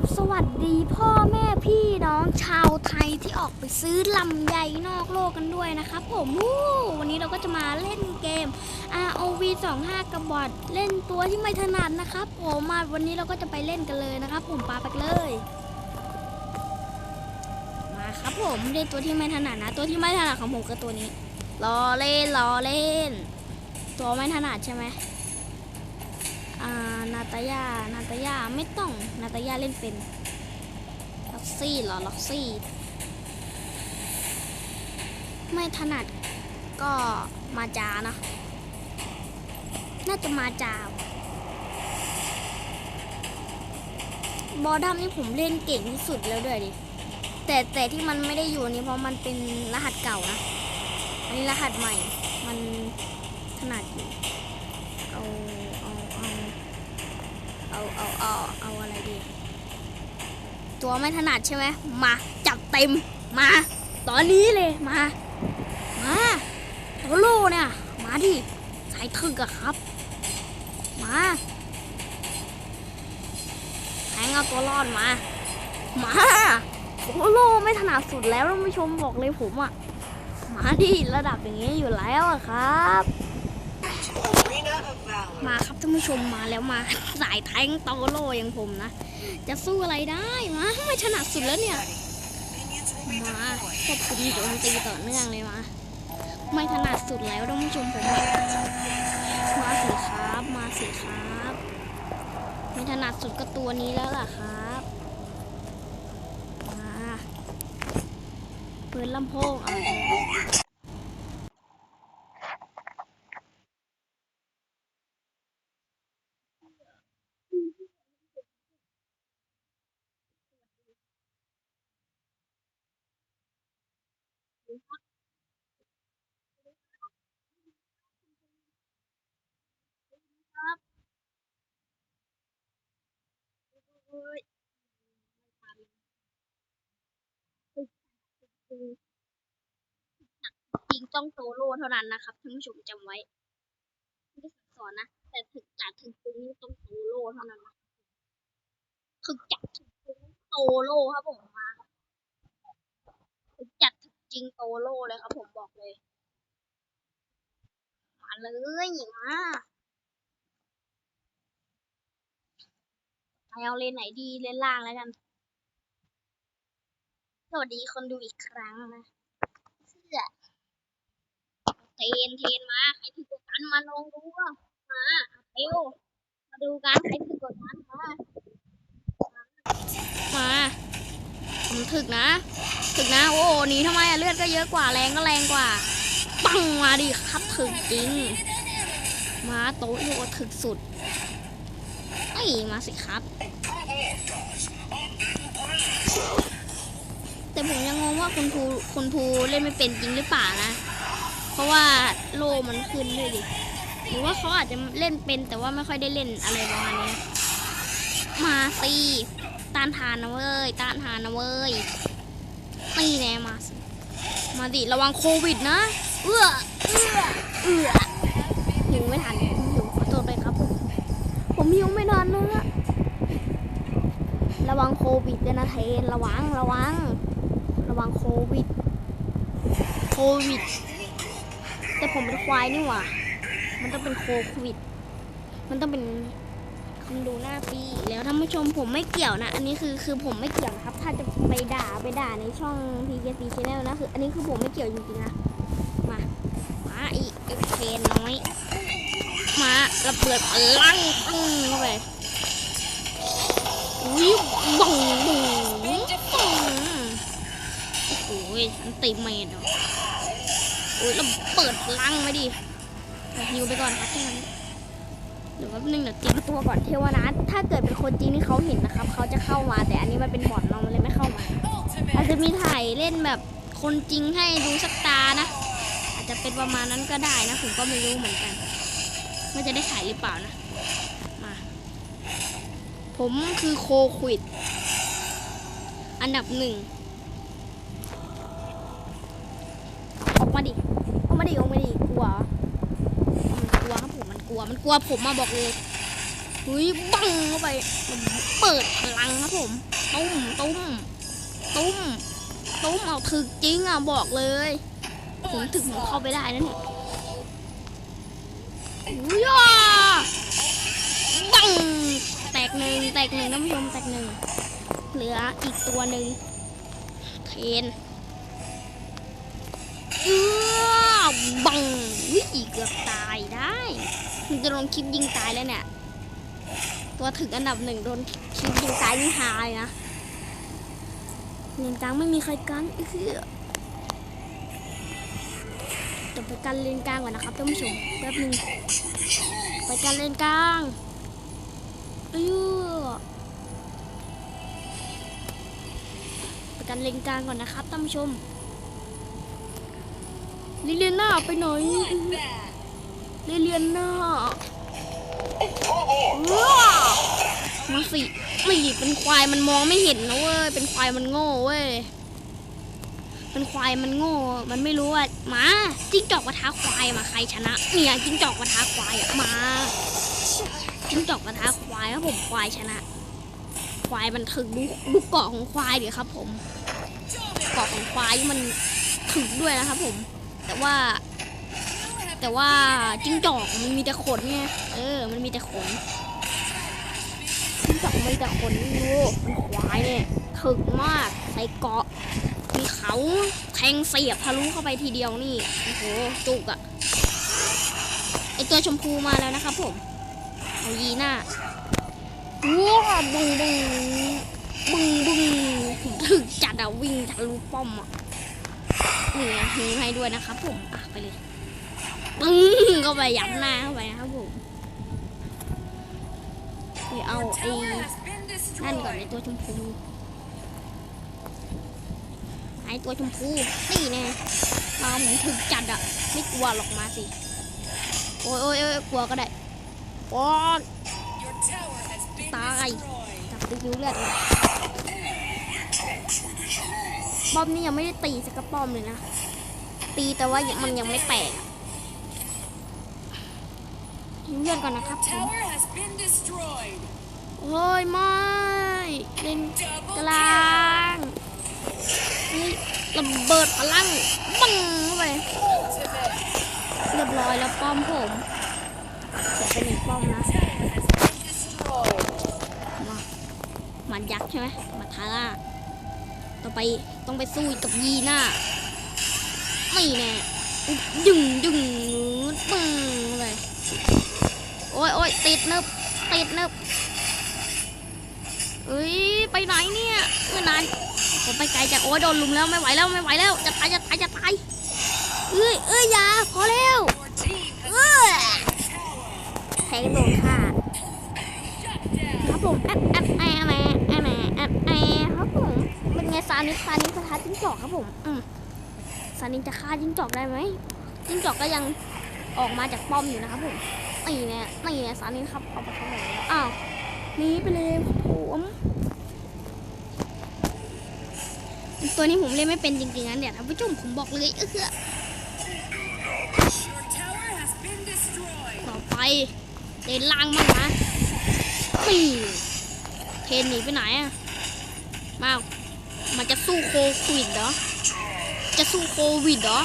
บสวัสดีพ่อแม่พี่น้องชาวไทยที่ออกไปซื้อลำไยนอกโลกกันด้วยนะครับผมวู้วันนี้เราก็จะมาเล่นเกม ROV 25กระบอดเล่นตัวที่ไม่ถนัดนะครับผมมาวันนี้เราก็จะไปเล่นกันเลยนะครับ ผมปาไปเลยมาครับผมเล่นตัวที่ไม่ถนัดนะ ตัวที่ไม่ถนัดของผมคือตัวนี้ล้อเล่นล้อเล่น ตัวไม่ถนัดใช่ไหม นาตายานาตายาไม่ต้องนาตายาเล่นเป็นล็อกซี่หรอล็อกซี่ ไม่ถนัดก็มาจานะ น่าจะมาจาบอดัมนี่ผมเล่นเก่งที่สุดแล้วด้วยดิ แต่แต่ที่มันไม่ได้อยู่นี่เพราะมันเป็นรหัสเก่านะ อันนี้รหัสใหม่ มันถนัดอยู่ เอาเอาเอาเอาอะไรดี ตัวไม่ถนัดใช่ไหมมาจับเต็มมา ตอนนี้เลยมา มาโซโล่เนี่ย มาดิสายถึกอะครับ มาแทงเอาตัวรอดมา มาโซโล่ไม่ถนัดสุดแล้วท่านผู้ชมบอกเลยผมอะมาดิระดับอย่างนี้อยู่แล้วอะครับ มาครับท่านผู้ชมมาแล้วมา สายแทงโตโลอย่างผมนะ จะสู้อะไรได้มาไม่ถนัดสุดแล้วเนี่ยมาควบคุมโจมตีต่อเนื่องเลยมาไม่ถนัดสุดแล้วท่านผู้ชมผมมาสิครับมาสิครับ ไม่ถนัดสุดก็ตัวนี้แล้วล่ะครับมาเปืนลำโพงเอะไรจริงต้องโซโล่เท่านั้นนะครับท่านผู้ชมจำไว้ ไม่ได้สั่งสอนนะ แต่ถึกจัดถึงตึงนี่ต้องโซโล่เท่านั้นนะถึกจัดถึงตึงโซโล่ครับผมมา จริงโซโล่เลยครับผมบอกเลย มาเลยมาเอาเลนไหนดีเลนล่างแล้วกัน สวัสดีคนดูอีกครั้งนะเสื้อเทนเทนมาใครถือกดกันมาลองดูว่ามาเร็วมาดูกันใครถือกดกันมามาผมถึกนะึกนะ โอ้หนีทำไมอะเลือดก็เยอะกว่าแรงก็แรงกว่า ปังมาดิครับถึกจริง มาโต๊ะโยถึกสุดไอ้มาสิครับ แต่ผมยังงงว่าคุณครูคุณครูเล่นไม่เป็นจริงหรือเปล่านะ เพราะว่าโลมันขึ้นด้วยดิหรือว่าเขาอาจจะเล่นเป็นแต่ว่าไม่ค่อยได้เล่นอะไรประมาณนี้ มาสิต้านทานนะเว้ยต้านทานนะเว้ย ตีแน่มาสิมาดิระวังโควิดนะ เอื้อเอื้อเอื้อหิวไม่ทันหิวขอโทษไปครับผม ผมหิวไม่ทันนะระวังโควิดด้วยนะเทนระวังระวัง ระวังโควิด โควิด แต่ผมเป็นควายนี่หว่า มันต้องเป็นโควิด มันต้องเป็น คนดูหน้าปีแล้วท่านผู้ชมผมไม่เกี่ยวนะ อันนี้คือคือผมไม่เกี่ยวนะครับ ถ้าจะไปด่าไปด่าในช่อง PKC Channel นะคืออันนี้คือผมไม่เกี่ยวจริงๆนะมามาอีกเทนน้อยมาระเบิดพลังปึ้งเข้าไปวิวบังบูบังโอ้ยอันติเมดเหรอโอ้ยเราเปิดพลังไว้ดิฮิวไปก่อนครับแค่นั้น เดี๋ยวแป๊บนึงเดี๋ยวเตรียมตัวก่อนเทวนาถถ้าเกิดเป็นคนจริงที่เขาเห็นนะครับเขาจะเข้ามาแต่อันนี้มันเป็นบอทเนามันเลยไม่เข้ามา อาจจะมีถ่ายเล่นแบบคนจริงให้ดูสักตานะ อาจจะเป็นประมาณนั้นก็ได้นะ ผมก็ไม่รู้เหมือนกันว่าจะได้ถ่ายหรือเปล่านะมาผมคือโคควิด อันดับหนึ่ง ออกมาดิ ออกมาดิ ออก มันกลัวผมมาบอกเลยกอุ้ยบังเข้าไปเปิดพลังครับผมตุ้มตุ้มตุ้มตุ้มเอาถึกจริงอะบอกเลยผมถึงผมเข้าไปได้นั่นเนี่ยอุ้ยบังแตกหนึ่งแตกหนึ่งท่านผู้ชมแตกหนึ่งเหลืออีกตัวหนึ่งเทนเออ บังวิเกือบตายได้มันจะลงคลิปยิงตายแล้วเนี่ย ตัวถึงอันดับหนึ่งโดนคลิปยิงตายนี่หายนะเลนกลางไม่มีใครกันเอื้อจะไปกันเลนกลางก่อนนะครับท่านผู้ชมแป๊บหนึงไปกันเลนกลางอื้อไปกันเลนกลางก่อนนะครับท่านผู้ชม ลิเลียนหน้าไปหน่อยลิเลียนหน้าว้ามาสิไม่เป็นควายมันมองไม่เห็นนะเว้ย เป็นควายมันโง่เว้ย เป็นควายมันโง่ มันไม่รู้ว่ามาจิ้งจอกกระทะควายมาใครชนะ เนี่ยจิ้งจอกกระทะควายอะมาจิ้งจอกกระทะควายครับผมควายชนะ ควายมันถึงดูดูเกาะของควายเดี๋ยวครับ ผม เกาะของควายมันถึงด้วยนะครับผม แต่ว่า แต่ว่าจิ้งจอกมันมีแต่ขนไงเออ มันมีแต่ขนจิ้งจอกมีแต่ขนดูมันควายเนี่ยถึกมากใส่เกาะมีเขาแทงเสียบทะลุเข้าไปทีเดียวนี่โอ้โหจุกอะไอตัวชมพูมาแล้วนะครับผมเอายีหน้าว้าบึงบึงบึงบึงถึกจัดอะวิ่งทะลุป้อมอะ นี่ไงมีให้ด้วยนะครับผมไปเลยปึ้งเข้าไปยับหน้าเข้าไปนะครับผมเดี๋ยวเอาไอ้นั่นก่อนไอตัวชมพูไอ้ตัวชมพูนี่แน่มาผมถึกจัดอะไม่กลัวหรอกมาสิ โอ้ยโอ้ยโอ้ยกลัวก็ได้โอ้ยตายจับติ๊กนิ้วเลือดเลย ป้อมนี่ยังไม่ได้ตีสักกระป้อมเลยนะ ตีแต่ว่ามันยังไม่แตกอะนิ้วเลือดก่อนนะครับผม Tower has been destroyed. โอ้ยไม่เล่นกลางนี่ระเบิดพลังบังเข้าไปเรียบร้อยแล้วป้อมผมเสียไปหนึ่งป้อมนะ Destroyed. มามันยักษ์ใช่ไหมมาทาร่าต่อไป ต้องไปสู้กับยีน่าไม่แน่ดึงดึงปึ้งเลยโอ้ยโอ้ยติดเนึบติดเนึบเอ้ยไปไหนเนี่ยเมื่อนานผมไปไกลจากโอ้ยโดนลุมแล้วไม่ไหวแล้วไม่ไหวแล้วจะตายจะตายจะตายเอ้ยเอ้ยอย่าพอแล้วเออแทงโดนฆ่าครับผมแอดานิสซานิสกระทะจิ้งจอกครับผม อืมซานิสจะฆ่าจิ้งจอกได้ไหมจิ้งจอกก็ยังออกมาจากป้อมอยู่นะครับผมนี่เนี่ยนี่เนี่ยซานิสครับเอาไปทำไหนแล้วอ้าวหนีไปเลยครับผมตัวนี้ผมเล่นไม่เป็นจริงๆนะเนี่ยท่านผู้ชมผมบอกเลยเออ Your tower has been destroyed. ต่อไปเดินล่างบ้างนะนี่เทนหนีไปไหนอะมา มันจะสู้โควิดเหรอ จะสู้โควิดเหรอ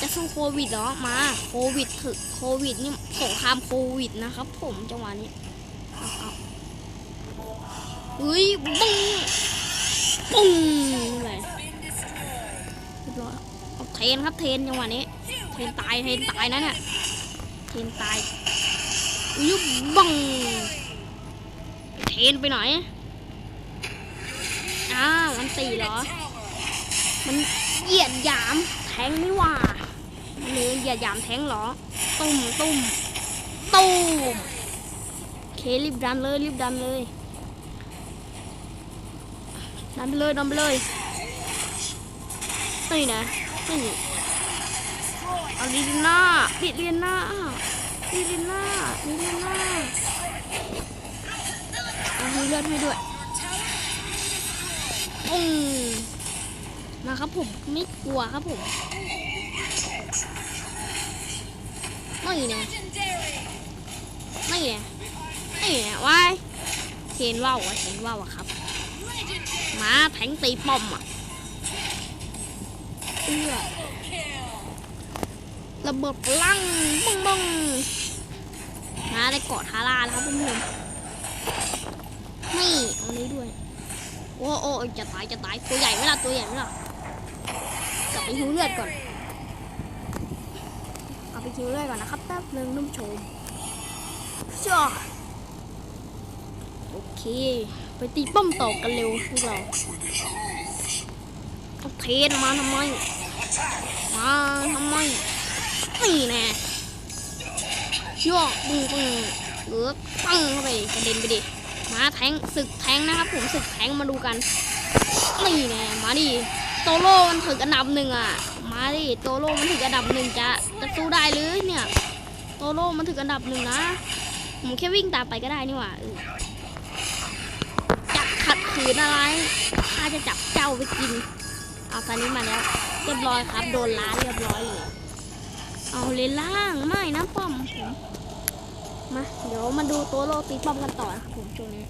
จะสู้โควิดเหรอ มาโควิดถึกโควิดนี่สงครามโควิดนะครับ ผมจังหวะนี้เอาเอาเฮ้ยบุ้งปุ้งเลยเรียบร้อยเอาเทนครับเทนจังหวะนี้ เทนตายเทนตายนะเนี่ย เทนตายยุบบังเทนไปไหน อ้าวมันตีเหรอ มันเหยียดหยามแทงนี่ว่ามันเลยเหยียดหยามแทงเหรอ ตุ้มตุ้มตุ้มเครีบดันเลยรีบดันเลยดันไปเลยดันไปเลยนี่นะนี่เอาลิลิน่าลิเลียน่าลิลิน่าลิเลียน่าเอาให้เลือดให้ด้วย มาครับผมไม่กลัวครับผมนี่นะ Legendary. นี่นะนี่นะว้ายเคนว่าวอะเคนว่าวอะครับหมาแทงตีป้อมอะเอื้อระเบิดพลังบึ้งบึ้งมาได้เกาะทาราแล้วครับเพื่อนๆนี่เอานี้ด้วย โอ้โอ้จะตายจะตายตัวใหญ่ไหมล่ะตัวใหญ่ไหมล่ะกลับไปหิวเลือดก่อนกลับไปหิวเลือดก่อนนะครับแป๊บนึงนุ่มชมจ้าโอเค ไปตีป้อมต่อกันเร็วพวกเราเอาเทนมาทำไมมาทำไมนี่แน่ย่อปึ้งปึ้งเออปังเข้าไปกระเด็นไปดิ มาแทงศึกแทงนะครับผมศึกแทงมาดูกันนี่แน่มาดิโตโร่มันถึงอันดับหนึ่งอะ มาดิโตโร่มันถึงอันดับหนึ่งจะจะสู้ได้หรือเนี่ย โตโร่มันถึงอันดับหนึ่งนะผมแค่วิ่งตามไปก็ได้นี่หว่าเออจะขัดขืนอะไรข้าจะจับเจ้าไปกินเอาตอนนี้มาแล้วเรียบร้อยครับ โดนล้านเรียบร้อยเลยเอาเลยล่างไม่นะป้อมผม มาเดี๋ยวมาดูตัวโลตีป้อมกันต่อนะครับผมช่วงนี้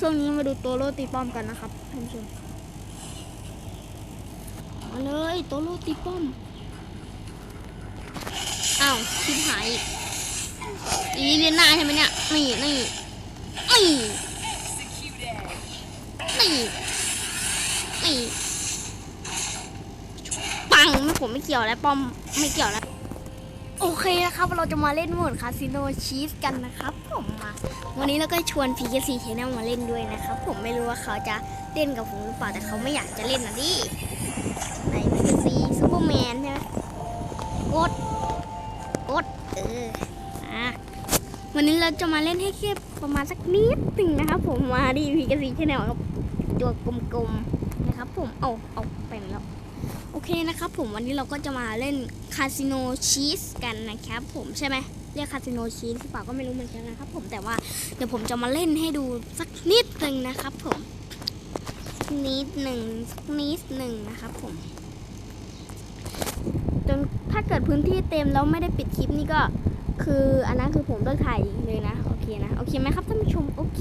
ช่วงนี้มาดูตัวโลตีป้อมกันนะครับท่านผู้ชมมาเลยตัวโลตีป้อมอ้าวชิบหายอีกอีเลียนหน้าใช่ไหมเนี่ยนี่นี่นี่นี่นี่ปังไม่ผมไม่เกี่ยวแล้วป้อมไม่เกี่ยวแล้ว โอเคนะครับ เราจะมาเล่นโหมดคาสิโนชีสกันนะครับผมมาวันนี้เราก็ชวน PKC Channel มาเล่นด้วยนะครับผมไม่รู้ว่าเขาจะเล่นกับผมหรือเปล่าแต่เขาไม่อยากจะเล่นนะดิใน PKC Superman ใช่ไหมกดกดเอออะวันนี้เราจะมาเล่นให้แค่ประมาณสักนิดหนึ่งนะครับ ผมมาดิ PKC Channel ครับตัวกลมๆนะครับผมเอาเอา เคนะครับผมวันนี้เราก็จะมาเล่นคาสิโนชีสกันนะครับผมใช่ไหมเรียกคาสิโนชีสหรือเปล่าก็ไม่รู้เหมือนกันนะครับผมแต่ว่าเดี๋ยวผมจะมาเล่นให้ดูสักนิดหนึ่งนะครับ ผมสักนิดหนึ่งสักนิดหนึ่งนะครับผมจนถ้าเกิดพื้นที่เต็มแล้วไม่ได้ปิดคลิปนี่ก็ คืออันนั้นคือผมเลิกถ่ายเลยนะโอเคนะโอเคไหมครับท่านผู้ชมโอเค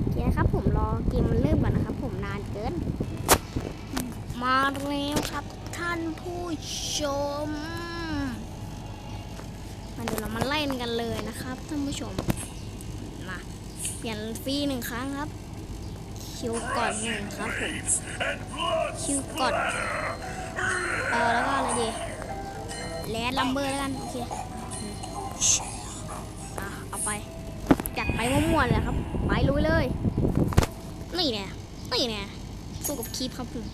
โอเคนะครับผมรอเกมมันเริ่มก่อนนะครับผมนานเกิน มาแล้วครับท่านผู้ชมมาเดี๋ยวเรามาเล่นกันเลยนะครับท่านผู้ชมมาเปลี่ยนฟรีหนึ่งครั้งครับ คิวกอนหนึ่งครับผมคิวกอนเออแล้วก็อะไรดีแลดลัมเบอร์แล้วกันโอเคอะเอาไปจัดไปมั่วๆเลยครับ ไปลุยเลย นี่เนี่ยนี่เนี่ยสู้กับคีปครับผม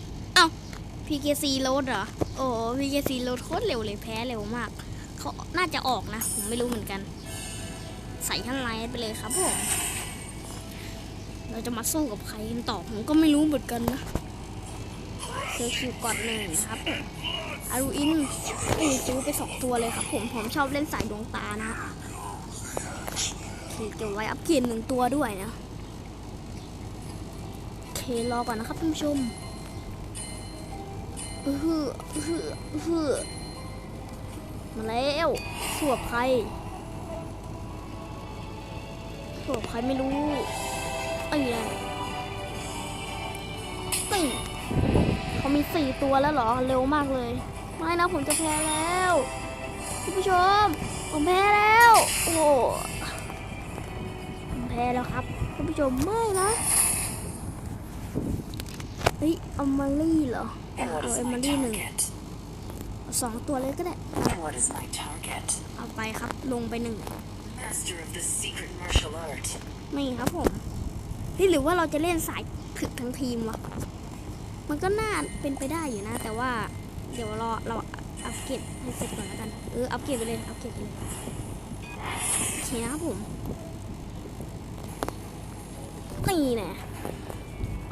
PKC โรดเหรอ โอ้ PKC โรดโคตรเร็วเลยแพ้เร็วมาก เขาน่าจะออกนะ ผมไม่รู้เหมือนกัน ใส่ข้างในไปเลยครับผม เราจะมาสู้กับใครกันต่อ ผมก็ไม่รู้เหมือนกันนะเซอร์คิวกอดหนึ่งนะครับอารูอินอือซื้อไปสองตัวเลยครับ ผมผมชอบเล่นสายดวงตานะขี่เก็บไว้อัพเกรดหนึ่งตัวด้วยนะ โอเครอก่อนนะครับท่านผู้ชม อือหืออือหืออือหือมาแล้วสวบใครสวบใครไม่รู้ไอ้เนี่ยนี่เขามีสี่ตัวแล้วเหรอ เร็วมากเลย ไม่นะผมจะแพ้แล้วคุณผู้ชม ผมแพ้แล้ว โอ้ผมแพ้แล้วครับคุณผู้ชมไม่นะเฮ้ยเอามาลี่เหรอ เอา is เอมา my รี่หนึ่ง target? เอาสองตัวเลยก็ได้ And what is my target? เอาไปครับลงไปหนึ่ง Master of the secret martial art. ไม่ครับผมนี่หรือว่าเราจะเล่นสายถึกทั้งทีมวะมันก็น่าเป็นไปได้อยู่นะ แต่ว่าเดี๋ยวรอเราอัปเกรดให้เสร็จก่อนแล้วกันเอออัปเกรดไปเลยอัปเกรดไปเลยโอเคนะครับผมนี่แน่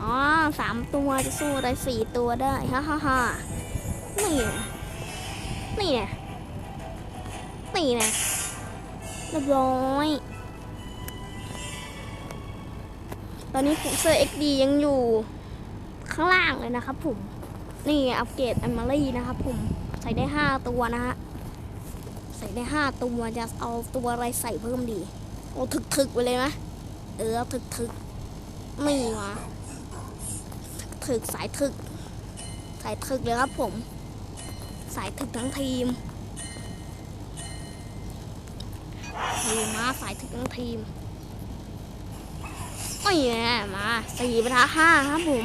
อ๋อสามตัวจะสู้ได้สี่ตัวได้ฮ่าฮ่าฮ่านี่แน่นี่แน่นี่แน่เรียบร้อยตอนนี้ผมเซอร์ XD ยังอยู่ข้างล่างเลยนะครับผม นี่อัปเกรดแอันมารี่นะครับผม ใส่ได้ห้าตัวนะฮะ ใส่ได้ห้าตัวจะเอาตัวอะไรใส่เพิ่มดี โอ้ ถึกถึกๆไปเลยนะ เออ ถึกถึกๆนี่มา ถึกสายถึก สายถึกเลยครับผม สายถึกทั้งทีมทีมมาสายถึกทั้งทีมโอ้ยแม่มาสี่ประทะห้าครับผม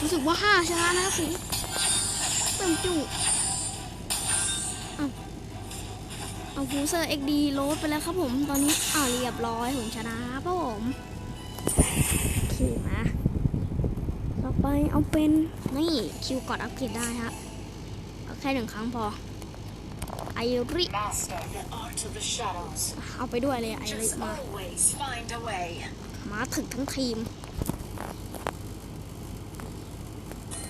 รู้สึกว่าห้าชนะนะครับผมเต็มจุเอาเอาฟูเซอร์เอ็กดีโลดไปแล้วครับผม ตอนนี้อ้าเรียบร้อยผมชนะครับผม โอเคมา ไปเอาเป็นนี่คิวกดอัปเกรดได้ฮะเอาแค่หนึ่งครั้งพอไอริ Master the art of the shadows. เอาไปด้วยเลยไอริ Just มา always find a way. มาถึงทั้งทีม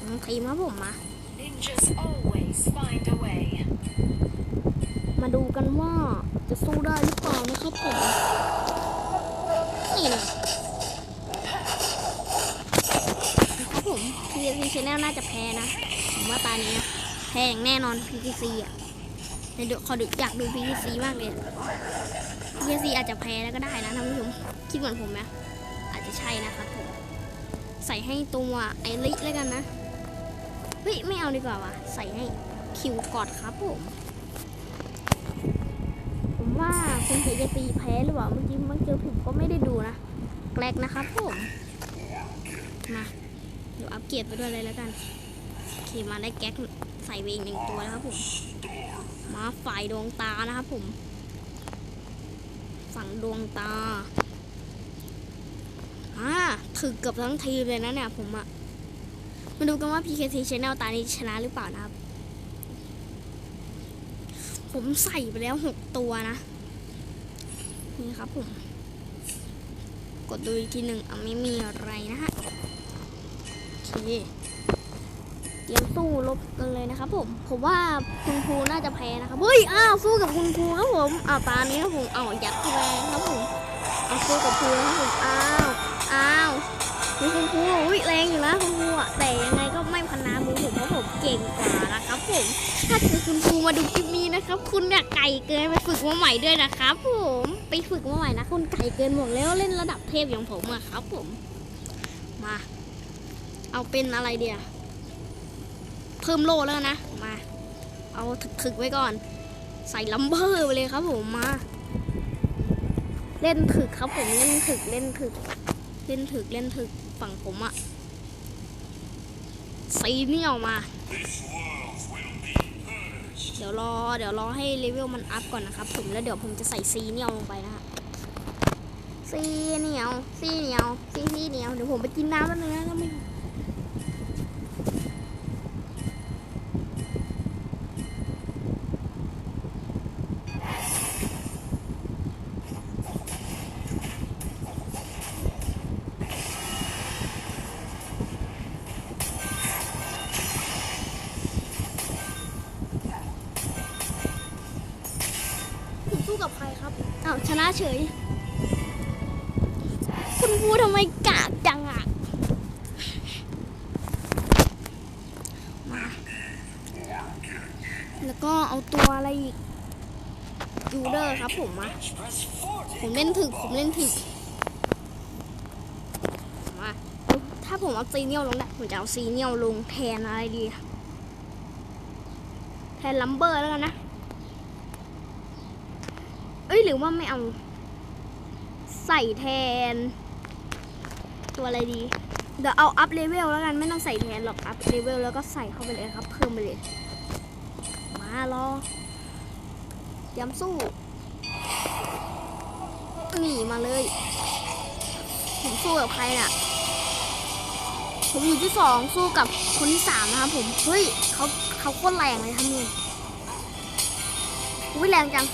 ทั้งทีมครับผมมา Ninjas always find a way. มาดูกันว่าจะสู้ได้หรือเปล่านะครับผมนี่นะนะครับ ผม PTC Channel น่าจะแพ้นะ ผมว่าตานี้แพ้อย่างแน่นอน PTC อะเดี๋ยวขอดูอยากดู PTC มากเลย PTC อาจจะแพ้แล้วก็ได้นะท่านผู้ชมคิดเหมือนผมไหมอาจจะใช่นะครับผม ใส่ให้ตัวไอริแล้วกันนะ เฮ้ย ไม่เอาดีกว่าวะใส่ให้คิวกอดครับผม ผมว่าคุณเพจะตีแพ้หรือเปล่าเมื่อกี้เมื่อกี้ผมก็ไม่ได้ดูนะแกลกนะครับผม มา เดี๋ยวอัปเกรดไปด้วยเลยแล้วกันโอเคมาได้แก๊กใส่ไปอีกหนึ่งตัวแล้วครับผมมาฝ่ายดวงตานะครับผม ฝั่งดวงตาอ่าถึกเกือบทั้งทีมเลยนะเนี่ยผมอะมาดูกันว่า PKT Channel ตานี้ชนะหรือเปล่านะครับ ผมใส่ไปแล้วหกตัวนะ นี่ครับผม กดดูอีกทีหนึ่งอะไม่มีอะไรนะฮะ เคเตรียมสู้รบกันเลยนะครับผม ผมว่าคุณครูน่าจะแพ้นะครับเฮ้ย อ้าว สู้กับคุณครูครับผมอ้าวตานี้ครับผมอ้าวยัดเข้าไปครับผมเอาสู้กับครูนะครับผม อ้าว อ้าวมีคุณครูอุ้ยแรงอยู่นะคุณครูอะ แต่ยังไงก็ไม่พันนามือผมเพราะผมเก่งกว่านะครับผม ถ้าเกิดคุณครูมาดูคลิปนี้นะครับ คุณเนี่ยไก่เกินไปฝึกมาใหม่ด้วยนะครับผม ไปฝึกมาใหม่นะคุณไก่เกินบอกแล้วเล่นระดับเทพอย่างผมอะครับผม มา เอาเป็นอะไรเดียวเพิ่มโลแล้วนะ มา เอาถึกๆไว้ก่อน ใส่ลัมเบอร์ไปเลยครับผมมา เล่นถึกครับผมเล่นถึกเล่นถึก เล่นถึกเล่นถึกฝั่งผมอะซีเนี่ยออกมา เดี๋ยวรอเดี๋ยวรอให้เลเวลมันอัพก่อนนะครับผมแล้วเดี๋ยวผมจะใส่ซีเนียวลงไปนะฮะซีเหนียวซีเหนียวซีซีเหนียวเดี๋ยวผมไปกินน้ำแป๊บนึงนะถ้าไม่ผม นะเฉย คุณพูดทำไมกากจังอะ มา แล้วก็เอาตัวอะไรอีกยูเดอร์ครับผมมาผมเล่นถึก ผมเล่นถึก มา ถ้าผมเอาซีเนียลลงได้ผมจะเอาซีเนียลลงแทนอะไรดี แทนลัมเบอร์แล้วกันนะ หรือว่าไม่เอา ใส่แทน ตัวอะไรดี เดี๋ยวเอาอัพเลเวลแล้วกันไม่ต้องใส่แทนหรอกอัพเลเวลแล้วก็ใส่เข้าไปเลยครับเพิ่มไปเลย มารอเตรียมสู้หนีมาเลยผมสู้กับใครน่ะ ผมอยู่ที่สองสู้กับคนที่สามนะครับผม เฮ้ยเขาเขาโคตรแรงเลยทำเนี่ยอุ้ยแรงจัง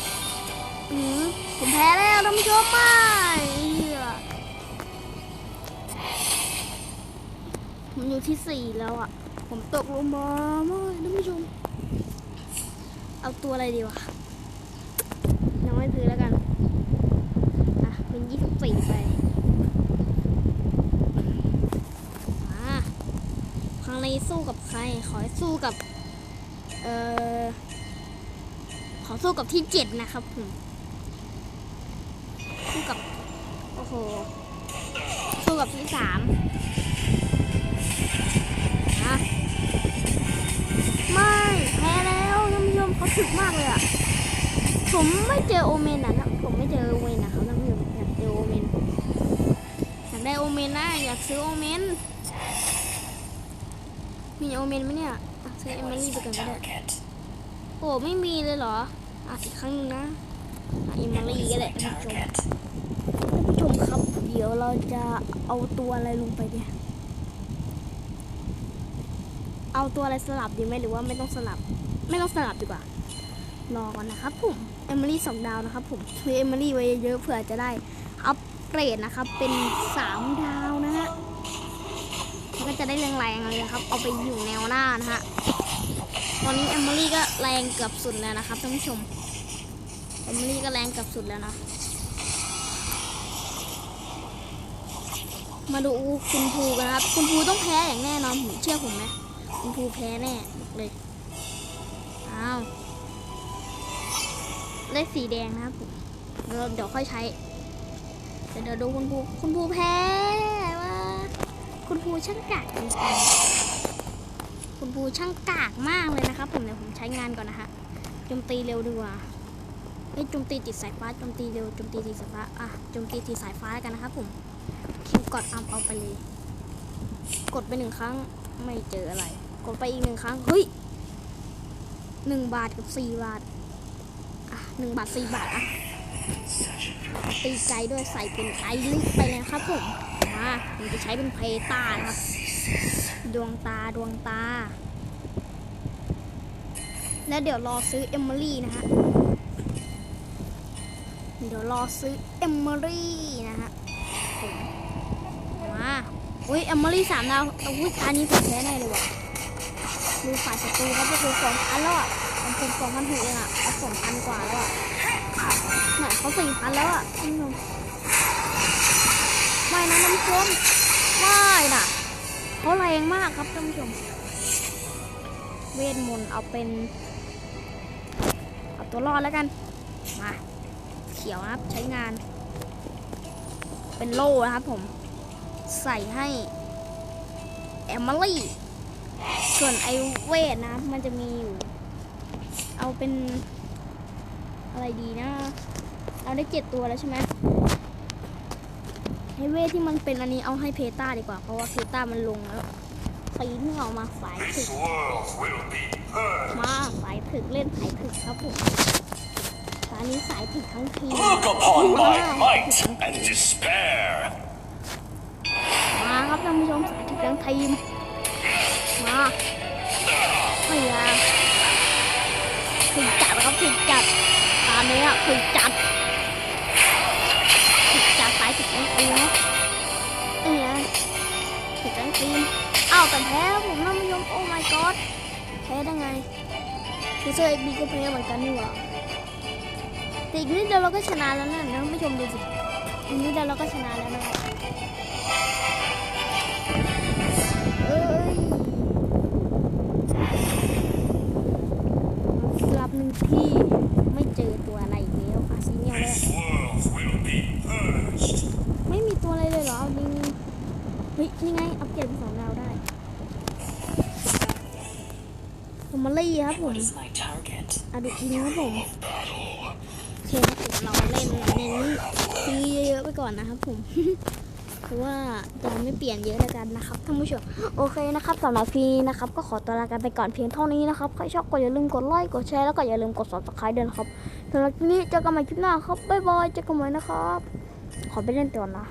ผมแพ้แล้วท่านผู้ชมไม่เหี้ยผมอยู่ที่สี่แล้วอะ ผมตกลงมาไม่ท่านผู้ชม เอาตัวอะไรดีวะยังไม่ซื้อแล้วกัน อะ เป็นยี่สิบสี่ไปมาครั้งนี้สู้กับใคร ขอสู้กับ เอ่อ ขอสู้กับที่เจ็ดนะครับผม โหสู้กับที่สามนะไม่แพ้แล้วท่านผู้ชมเขาถึกมากเลยอะผมไม่เจอโอเมนนะผมไม่เจอโอเมนนะครับท่านผู้ชมอยากเจอโอเมนอยากได้โอเมนนะอยากซื้อโอเมนมีโอเมนไหมเนี่ยอะซื้อเอมิลี่ไปก่อนก็ได้โอ้ไม่มีเลยเหรออะอีกครั้งนึงนะอะเอมิลี่ก็ได้ท่านผู้ชมท่านผู้ชมครับ เราจะเอาตัวอะไรลงไปเนี่ย เอาตัวอะไรสลับดีไหมหรือว่าไม่ต้องสลับ ไม่ต้องสลับดีกว่า รอก่อนนะครับผม เอมิลี่สองดาวนะครับผมซื้อเอมิลี่ไว้เยอะเผื่อจะได้อัปเกรดนะครับ เป็นสามดาวนะฮะมันก็จะได้แรงๆเลยครับ เอาไปอยู่แนวหน้านะฮะ ตอนนี้เอมิลี่ก็แรงเกือบสุดแล้วนะครับท่านผู้ชม เอมิลี่ก็แรงเกือบสุดแล้วนะ มาดูคุณภูกันะครับ คุณภูต้องแพ้อย่างแน่นอนผมเชื่อผมไหมคุณภูแพ้แน่เลยอ้าวได้สีแดงนะครับเดี๋ยวเดี๋ยวค่อยใช้เดี๋ยวดูคุณภูคุณภูแพ้ว่าคุณภูช่างกากจริงๆคุณภูช่างกากมากเลยนะครับ ผมเดี๋ยวผมใช้งานก่อนนะฮะโจมตีเร็วดีกว่าเอ้ยโจมตีติดสายฟ้าโจมตีเร็วโจมตีติดสายฟ้าอะโจมตีติดสายฟ้ากันนะครับผม กดอัมเอาไปเลย กดไปหนึ่งครั้งไม่เจออะไร กดไปอีกหนึ่งครั้ง เฮ้ยหนึ่งบาทกับสี่บาท อะหนึ่งบาทสี่บาท อะ ตีไกด้วยใส่เป็นไอริสไปเลยครับผมมาผมจะใช้เป็นเพตานะครับ ดวงตาดวงตา แล้วเดี๋ยวรอซื้อเอมเมอรี่นะฮะ เดี๋ยวรอซื้อเอมเมอรี่นะฮะ อุ้ยเอมเมอรี่สามดาวอุ้ยตานี้ผมแพ้แน่เลยว่ะดูฝ่ายศัตรูเขาไปคือสองพันแล้วอะมันเป็นสองพันหกเองอะเอาสองพันกว่าแล้วอะไหนเขาสี่พันแล้วอะท่านผู้ชมไม่นะท่านผู้ชมไม่นะเขาแรงมากครับท่านผู้ชม เวทมนต์เอาเป็น เอาตัวรอดแล้วกัน มา เขียวนะครับใช้งาน เป็นโล่นะครับผม ใส่ให้แอมเมอรี่ ส่วนไอเวทนะครับมันจะมีอยู่ เอาเป็นอะไรดีนะ เราได้เจ็ดตัวแล้วใช่ไหมให้เวทที่มันเป็นอันนี้เอาให้เพต้าดีกว่า เพราะว่าเพต้ามันลงแล้วปีนออกมาสายถึก Worlds will be purged. มาสายถึกเล่นสายถึกครับผมตอนนี้สายถึกทั้งทีม Look upon my สาย might ถึกทั้ง and despair. ท่านผู้ชมสายถึกทั้งทีม มาไม่ยากถึกจัดครับถึกจัดตอนนี้อะถึกจัดถึกจัดสายถึกทั้งทีมนะเนี่ยถึกทั้งทีมอ้าวแต่แพ้ผมท่านผู้ชมโอ้ my god แพ้ได้ไงคือเซอร์เอ็กบีก็แพ้เหมือนกันนี่หว่าแต่อีกนิดเดียวเราก็ชนะแล้วนะท่านผู้ชมดูสิอีกนิดเดียวเราก็ชนะแล้วนะครับ อะดูอินครับผมโอเคครับผมเราเล่นเน้นซื้อเยอะๆไปก่อนนะครับผมเพราะว่ายังไม่เปลี่ยนเยอะแล้วกันนะครับท่านผู้ชมโอเคนะครับสำหรับพีนี้นะครับ ก็ขอตัวลากันไปก่อนเพียงเท่านี้นะครับใครชอบก็อย่าลืมกดไลค์กดแชร์แล้วก็อย่าลืมกด subscribe ด้วยนะครับสำหรับคลิปนี้เจอกันใหม่คลิปหน้าครับบ๊ายบายเจอกันใหม่นะครับขอไปเล่นตัวนะ